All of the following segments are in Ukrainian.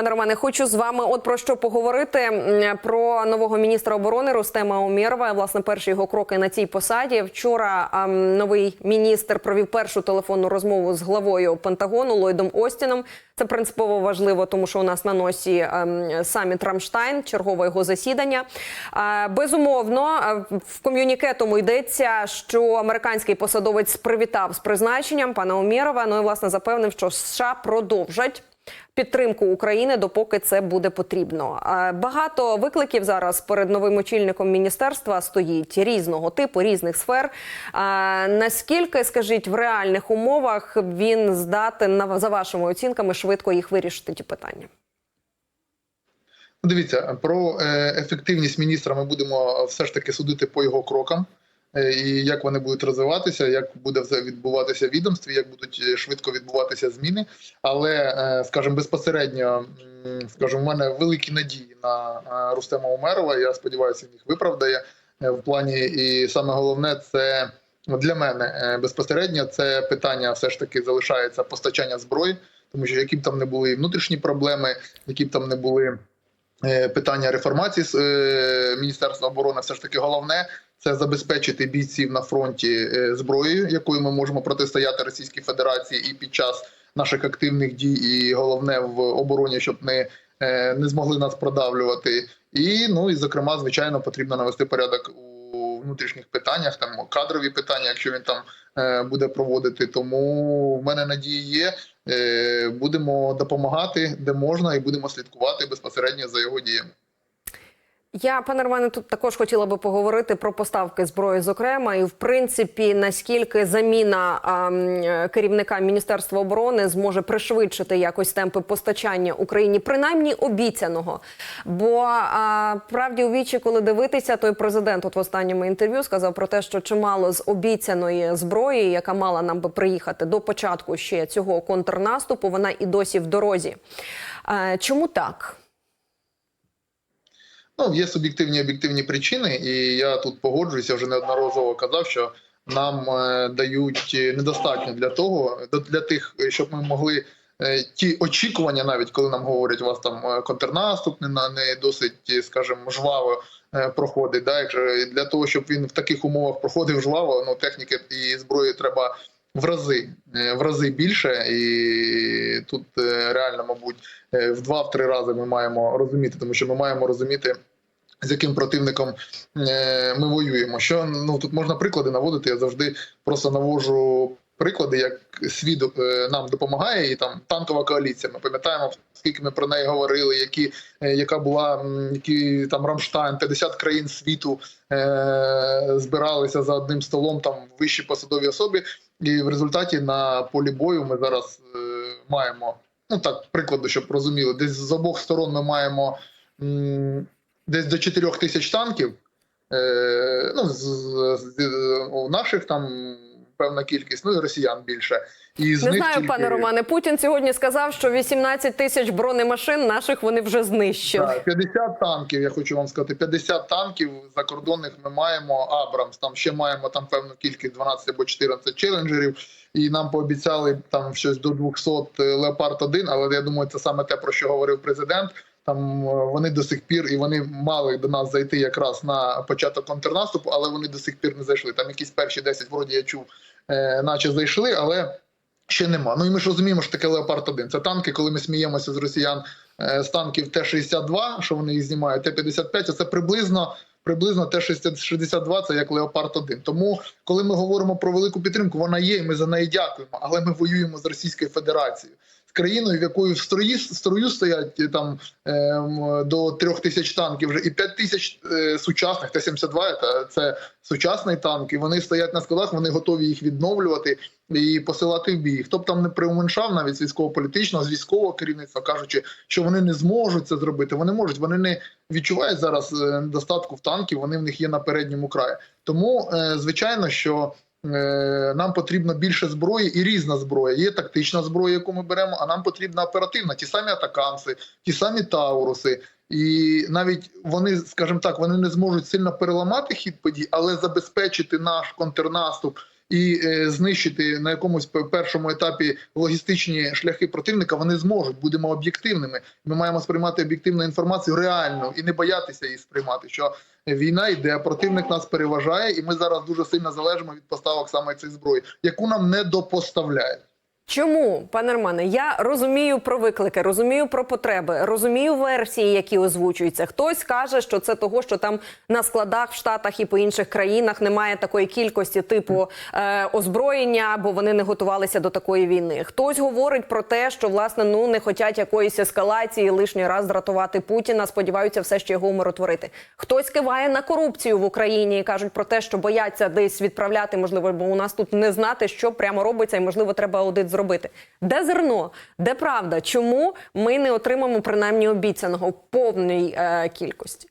Пане Романе, хочу з вами от про що поговорити про нового міністра оборони Рустема Умєрова. Власне, перші його кроки на цій посаді. Вчора ем, новий міністр провів першу телефонну розмову з главою Пентагону Ллойдом Остіном. Це принципово важливо, тому що у нас на носі ем, саміт Рамштайн, чергове його засідання. Е, безумовно, е, в ком'юніке тому йдеться, що американський посадовець привітав з призначенням пана Умєрова. Ну і власне запевнив, що США продовжать підтримку України, допоки це буде потрібно. Е, Багато викликів зараз перед новим очільником міністерства стоїть різного типу, різних сфер. Е, Наскільки, скажіть, в реальних умовах він здатен за вашими оцінками швидко їх вирішити ті питання? Ну, Дивіться, про е, ефективність міністра ми будемо все ж таки судити по його крокам. Е, І як вони будуть розвиватися, як буде все відбуватися відомстві, як будуть е, швидко відбуватися зміни. Але, е, скажімо, безпосередньо, скажімо, в мене великі надії на Рустема Умерова. Я сподіваюся, він їх виправдає в плані. І саме головне це для мене безпосередньо це питання все ж таки залишається постачання зброї, тому що які б там не були внутрішні проблеми, які б там не були. Питання реформації з Міністерства оборони все ж таки головне це забезпечити бійців на фронті е, зброєю, якою ми можемо протистояти Російській Федерації і під час наших активних дій, і головне в обороні, щоб не, не змогли нас продавлювати. І ну і зокрема, звичайно, потрібно навести порядок у внутрішніх питаннях, там кадрові питання, якщо він там е, буде проводити. Тому в мене надії є. Е, Будемо допомагати, де можна, і будемо слідкувати безпосередньо за його діями. Я, пане Романе, тут також хотіла би поговорити про поставки зброї, зокрема, і в принципі, наскільки заміна ем, керівника Міністерства оборони зможе пришвидшити якось темпи постачання Україні, принаймні обіцяного. Бо а, правді у вічі, коли дивитися, той президент от в останньому інтерв'ю сказав про те, що чимало з обіцяної зброї, яка мала нам би приїхати до початку ще цього контрнаступу, вона і досі в дорозі. Е, чому так? Ну, є суб'єктивні об'єктивні причини, і я тут погоджуюся, вже неодноразово казав, що нам е, дають недостатньо для того, для тих, щоб ми могли е, ті очікування, навіть коли нам говорять, у вас там е, контрнаступ не на не досить, е, скажімо, жваво е, проходить. Да? Якщо для того, щоб він в таких умовах проходив жваво, ну техніки і зброї треба. В рази е, в рази більше, і тут е, реально, мабуть, е, в два-три рази ми маємо розуміти, тому що ми маємо розуміти, з яким противником ми воюємо. Що ну тут можна приклади наводити. Я завжди просто навожу приклади, як світ е, нам допомагає, і там танкова коаліція. Ми пам'ятаємо, скільки ми про неї говорили, які е, яка була які там Рамштайн, 50 країн світу е, збиралися за одним столом, там вищі посадові особи, і в результаті на полі бою ми зараз е, маємо. Ну так, прикладу, щоб розуміли, десь з обох сторон ми маємо м, десь до 4 тисяч танків. Е, ну, з, з, з, у наших там певна кількість, ну і росіян більше. І з Не них знаю, тільки... пане Романе. Путін сьогодні сказав, що 18 тисяч бронемашин наших вони вже знищили. Так, 50 танків, я хочу вам сказати, 50 танків закордонних ми маємо Абрамс. Там ще маємо там певну кількість 12 або 14 челенджерів. І нам пообіцяли там щось до 200 Леопард 1 але я думаю, це саме те, про що говорив президент. Там е, вони до сих пір і вони мали до нас зайти якраз на початок контрнаступу, але вони до сих пір не зайшли. Там якісь перші 10, вроді я чув, е, наче зайшли, але ще нема. Ну і ми ж розуміємо, що таке Леопард 1 Це танки, коли ми сміємося з росіян е, з танків Т-62, що вони їх знімають, Т-55, це приблизно. Приблизно Т-62 це як Леопард 1 Тому, коли ми говоримо про велику підтримку, вона є, і ми за неї дякуємо. Але ми воюємо з Російською Федерацією, країною, в якої в строї строю стоять е, там ем, до трьох тисяч танків вже і п'ять тисяч е, сучасних Т-72 це, це сучасний танк, і вони стоять на складах, вони готові їх відновлювати і посилати в бій. Хто б там не приуменшав навіть з військово-політичного, з військового керівництва, кажучи, що вони не зможуть це зробити. Вони можуть, вони не відчувають зараз недостатку в танків. Вони в них є на передньому краї. Тому, е, звичайно, що нам потрібно більше зброї і різна зброя. Є тактична зброя, яку ми беремо, а нам потрібна оперативна. Ті самі атаканси, ті самі тауруси. І навіть вони, скажімо так, вони не зможуть сильно переламати хід подій, але забезпечити наш контрнаступ і е, знищити на якомусь пе- першому етапі логістичні шляхи противника, вони зможуть. Будемо об'єктивними. Ми маємо сприймати об'єктивну інформацію реальну і не боятися її сприймати. Що війна йде, противник нас переважає, і ми зараз дуже сильно залежимо від поставок саме цієї зброї, яку нам не допоставляють. Чому, пане Романе, я розумію про виклики, розумію про потреби, розумію версії, які озвучуються. Хтось каже, що це того, що там на складах в Штатах і по інших країнах немає такої кількості типу е, озброєння, бо вони не готувалися до такої війни. Хтось говорить про те, що власне ну не хочуть якоїсь ескалації, лишній раз дратувати Путіна. Сподіваються, все ще його умиротворити. Хтось киває на корупцію в Україні і кажуть про те, що бояться десь відправляти, можливо, бо у нас тут не знати, що прямо робиться, і можливо, треба аудит зробити. Де зерно? Де правда? Чому ми не отримаємо принаймні обіцяного в повній е, кількості?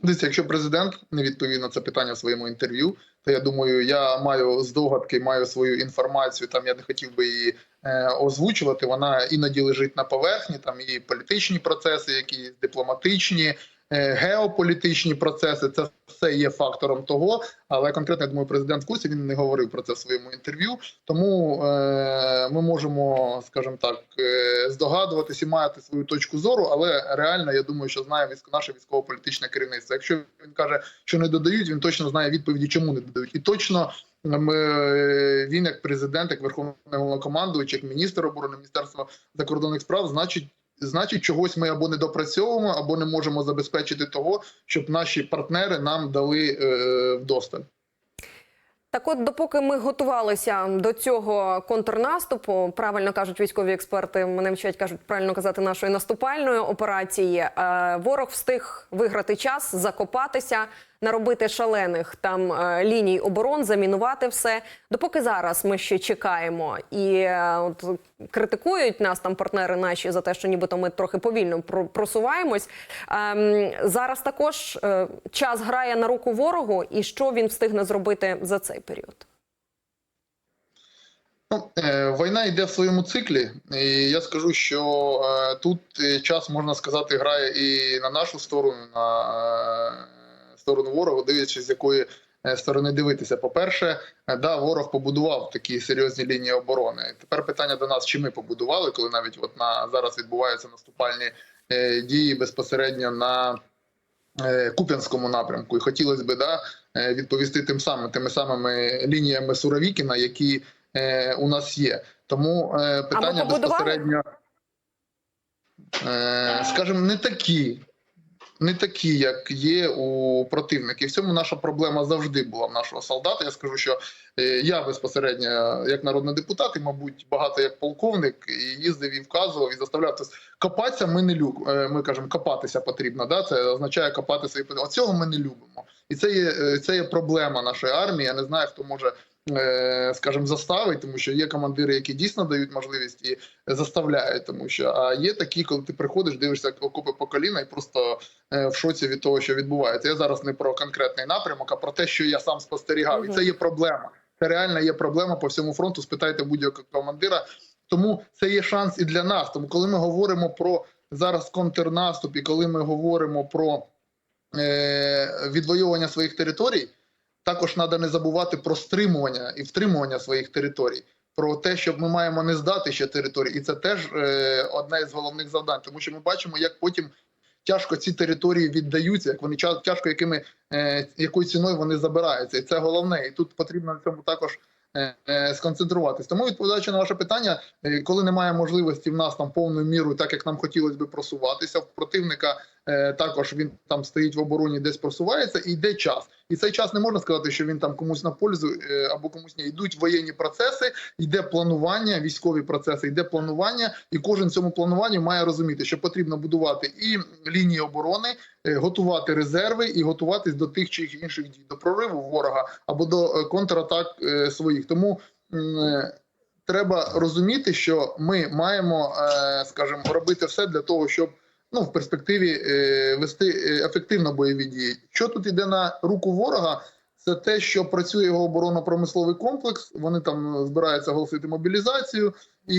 Дивіться, якщо президент не відповів на це питання в своєму інтерв'ю, то я думаю, я маю здогадки, маю свою інформацію. Там я не хотів би її е, озвучувати. Вона іноді лежить на поверхні. Там і політичні процеси, якісь дипломатичні, геополітичні процеси. Це все є фактором того. Але конкретно я думаю, президент в курсі він не говорив про це в своєму інтерв'ю. Тому е, ми можемо, скажімо так, е, здогадуватись і мати свою точку зору, але реально я думаю, що знає наше військово-політичне керівництво. Якщо він каже, що не додають, він точно знає відповіді, чому не додають, і точно. Ми, е, він як президент, як верховний головнокомандувач, як міністр оборони Міністерства закордонних справ, значить, значить, чогось ми або не допрацьовуємо, або не можемо забезпечити того, щоб наші партнери нам дали е, вдосталь. Так, от, допоки ми готувалися до цього контрнаступу, правильно кажуть військові експерти, мене вчать кажуть правильно казати нашої наступальної операції. е, Ворог встиг виграти час, закопатися, наробити шалених там е, ліній оборон, замінувати все. Допоки зараз ми ще чекаємо і е, от критикують нас там партнери наші за те, що нібито ми трохи повільно просуваємось. Ем, зараз також е, час грає на руку ворогу, і що він встигне зробити за цей період. Ну, війна йде в своєму циклі, і я скажу, що тут час можна сказати грає і на нашу сторону, на сторону ворога, дивлячись, з якої е, сторони дивитися. По-перше, е, да, ворог побудував такі серйозні лінії оборони. Тепер питання до нас, чи ми побудували, коли навіть от на зараз відбуваються наступальні е, дії безпосередньо на е, Куп'янському напрямку, і хотілося б да, відповісти тим самим тими самими лініями Суровікіна, які е, у нас є. Тому е, питання безпосередньо, е, скажімо, не такі. Не такі, як є у противників. В цьому наша проблема завжди була в нашого солдата. Я скажу, що е, я безпосередньо, як народний депутат, і, мабуть, багато як полковник, і їздив і вказував, і заставляв. Тобто, копатися ми не любимо. Ми кажемо, копатися потрібно. Да? Це означає копати свої От цього ми не любимо. І це є, е, це є проблема нашої армії. Я не знаю, хто може е, скажімо, заставить, тому що є командири, які дійсно дають можливість і заставляють, тому що а є такі, коли ти приходиш, дивишся окопи по коліна і просто е, в шоці від того, що відбувається. Я зараз не про конкретний напрямок, а про те, що я сам спостерігав, і це є проблема. Це реально є проблема по всьому фронту. Спитайте будь-якого командира. Тому це є шанс і для нас. Тому, коли ми говоримо про зараз контрнаступ, і коли ми говоримо про е, відвоювання своїх територій, також треба не забувати про стримування і втримування своїх територій, про те, що ми маємо не здати ще території, і це теж е, одне з головних завдань, тому що ми бачимо, як потім тяжко ці території віддаються, як вони тяжко, якими е, якою ціною вони забираються, і це головне. І тут потрібно на цьому також. е, е, Сконцентруватись, тому відповідаючи на ваше питання, е, коли немає можливості в нас там повною мірою, так як нам хотілося би просуватися, в противника також він там стоїть в обороні, десь просувається, і йде час. І цей час не можна сказати, що він там комусь на пользу е, або комусь не йдуть воєнні процеси, йде планування, військові процеси, йде планування, і кожен в цьому плануванні має розуміти, що потрібно будувати і лінії оборони, е, готувати резерви і готуватись до тих чи інших дій, до прориву ворога або до е, контратак е, своїх. Тому е, треба розуміти, що ми маємо, е, скажімо, робити все для того, щоб ну в перспективі е, вести е, ефективно бойові дії. Що тут іде на руку ворога? це те, що працює його оборонно-промисловий комплекс. Вони там збираються оголосити мобілізацію, і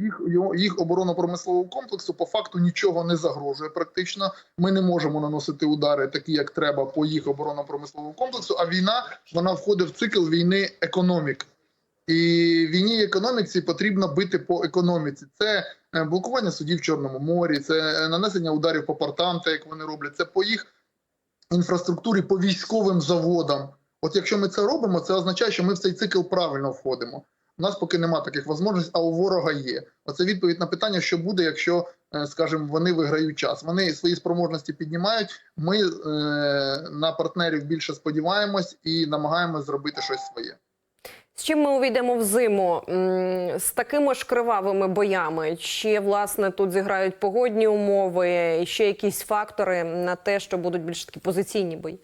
їх їх оборонно-промислового комплексу по факту нічого не загрожує. Практично ми не можемо наносити удари, такі як треба, по їх оборонно-промисловому комплексу. А війна вона входить в цикл війни економік. І війні економіці потрібно бити по економіці. Це блокування судів в Чорному морі, це е, нанесення ударів по портам, так як вони роблять. Це по їх інфраструктурі, по військовим заводам. От якщо ми це робимо, це означає, що ми в цей цикл правильно входимо. У нас поки немає таких можливостей, а у ворога є. Оце відповідь на питання, що буде, якщо, е, скажімо, вони виграють час. Вони свої спроможності піднімають. Ми е, на партнерів більше сподіваємось і намагаємось зробити щось своє. З чим ми увійдемо в зиму? З такими ж кривавими боями? Чи власне тут зіграють погодні умови, і ще якісь фактори на те, що будуть більш такі позиційні бої?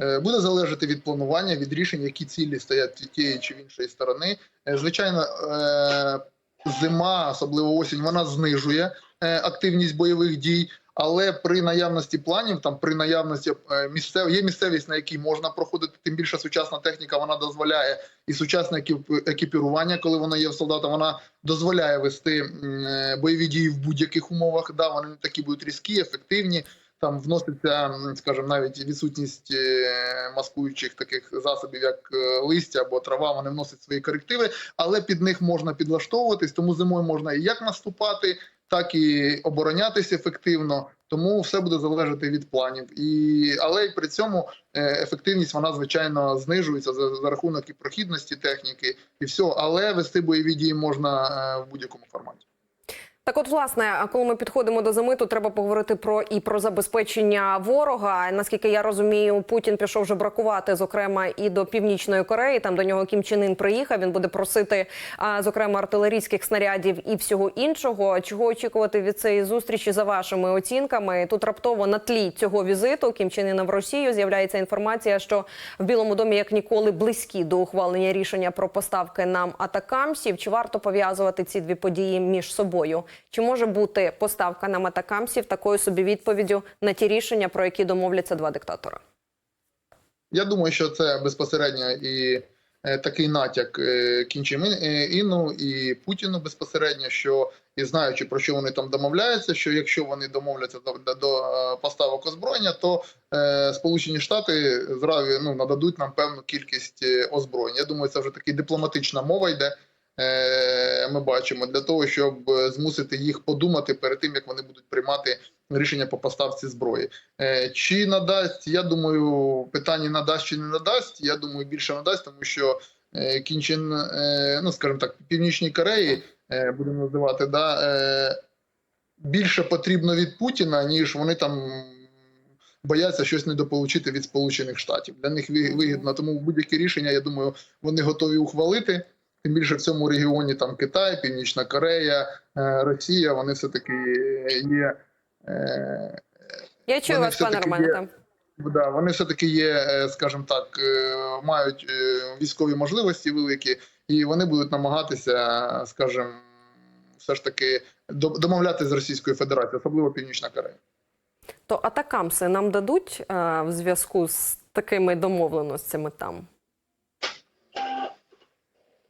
Е, Буде залежати від планування, від рішень, які цілі стоять від тієї чи іншої сторони. Е, Звичайно, е, зима, особливо осінь, вона знижує активність бойових дій. Але при наявності планів, там при наявності е, місцев є місцевість, на якій можна проходити. Тим більше сучасна техніка вона дозволяє і сучасне екіп- екіпірування, коли воно є в солдата, вона дозволяє вести е, бойові дії в будь-яких умовах. Да, вони не такі будуть різкі, ефективні. Там вноситься, скажімо, навіть відсутність е, маскуючих таких засобів, як е, листя або трава, вони вносять свої корективи, але під них можна підлаштовуватись, тому зимою можна і як наступати, так і оборонятися ефективно. Тому все буде залежати від планів. І але й при цьому е, ефективність вона звичайно знижується за, за рахунок і прохідності техніки, і все. Але вести бойові дії можна е, в будь-якому форматі. Так, от, власне, коли ми підходимо до зими, то треба поговорити про і про забезпечення ворога. Наскільки я розумію, Путін пішов вже бракувати, зокрема, і до північної Кореї. Там до нього Кім Чен Ін приїхав. Він буде просити, зокрема, артилерійських снарядів і всього іншого. Чого очікувати від цієї зустрічі за вашими оцінками? Тут раптово на тлі цього візиту Кім Чен Іна в Росію з'являється інформація, що в Білому домі як ніколи близькі до ухвалення рішення про поставки нам атакамсів. Чи варто пов'язувати ці дві події між собою? Чи може бути поставка нам атакамсів такою собі відповіддю на ті рішення, про які домовляться два диктатори? Я думаю, що це безпосередньо і е, такий натяк е, Кім е, Іну і Путіну безпосередньо, що і знаючи про що вони там домовляються, що якщо вони домовляться до, до, поставок озброєння, то е, Сполучені Штати зразу ну, нададуть нам певну кількість озброєнь. Я думаю, це вже таки дипломатична мова йде. Е, Ми бачимо для того, щоб змусити їх подумати перед тим, як вони будуть приймати рішення по поставці зброї. Е, Чи надасть? Я думаю, питання надасть чи не надасть. Я думаю, більше надасть, тому що е, кінчин, ну скажімо так, північній Кореї будемо називати, да, більше потрібно від Путіна, ніж вони там. Бояться щось недополучити від Сполучених Штатів. Для них вигідно, тому будь-які рішення, я думаю, вони готові ухвалити. Тим більше в цьому регіоні там Китай, Північна Корея, е, Росія, вони все таки є. е, Я чую вас, пане Романе. є- Там. Да, вони все таки є, е, скажімо так, мають військові можливості великі, і вони будуть намагатися, скажімо, все ж таки домовляти з Російською Федерацією, особливо Північна Корея. То атакамси нам дадуть в зв'язку з такими домовленостями там?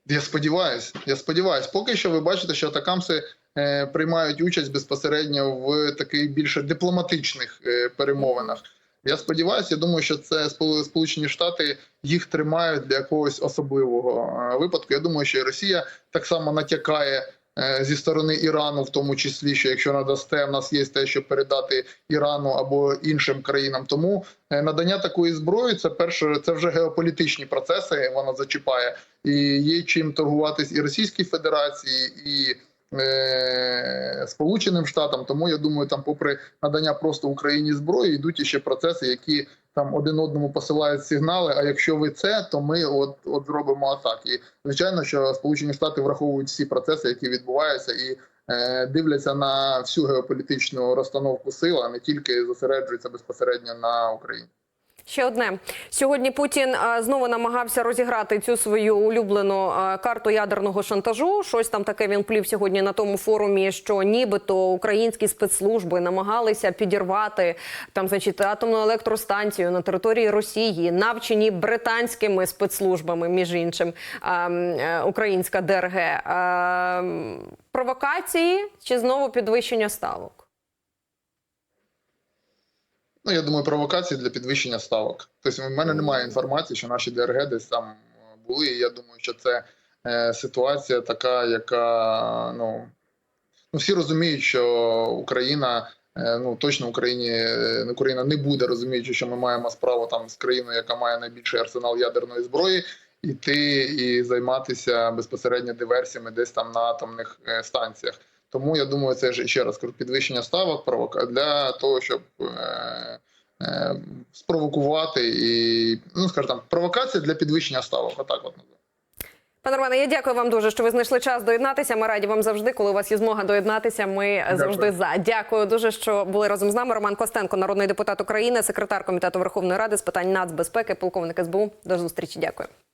Я сподіваюся, я сподіваюся. Поки що ви бачите, що атакамси е, приймають участь безпосередньо в таких більше дипломатичних е, перемовинах. Я сподіваюся, я думаю, що це Спол- Сполучені Штати їх тримають для якогось особливого е, випадку. Я думаю, що і Росія так само натякає зі сторони Ірану, в тому числі, що якщо надасте, в нас є те, що передати Ірану або іншим країнам. Тому е, надання такої зброї це перше, це вже геополітичні процеси. Вона зачіпає і є чим торгуватись і Російській Федерації, і е, Сполученим Штатам. Тому я думаю, там, попри надання просто Україні зброї, йдуть іще процеси, які там один одному посилають сигнали. А якщо ви це, то ми от от зробимо атаки. І звичайно, що Сполучені Штати враховують всі процеси, які відбуваються, і е, дивляться на всю геополітичну розстановку сил, а не тільки зосереджуються безпосередньо на Україні. Ще одне сьогодні. Путін е, знову намагався розіграти цю свою улюблену е, карту ядерного шантажу. Щось там таке він плів сьогодні на тому форумі, що нібито українські спецслужби намагалися підірвати там, значить, атомну електростанцію на території Росії, навчені британськими спецслужбами, між іншим е, е, українська ДРГ. Е, провокації чи знову підвищення ставок? Ну, я думаю, провокації для підвищення ставок. Тобто, в мене немає інформації, що наші ДРГ десь там е, були. І я думаю, що це е, ситуація така, яка ну, ну всі розуміють, що Україна. е, Ну точно Україні е, Україна не буде розуміючи, що ми маємо справу там з країною, яка має найбільший арсенал ядерної зброї, іти і займатися безпосередньо диверсіями десь там на атомних станціях. Тому я думаю, це ж ще раз кажу, підвищення ставок для того, щоб е, е, спровокувати і ну скажімо там провокація для підвищення ставок. Отак от називаю. Пане Романе, я дякую вам дуже, що ви знайшли час доєднатися. Ми раді вам завжди, коли у вас є змога доєднатися. Ми завжди за. Дякую дуже, що були разом з нами. Роман Костенко, народний депутат України, секретар комітету Верховної Ради з питань нацбезпеки, полковник СБУ. До зустрічі. Дякую.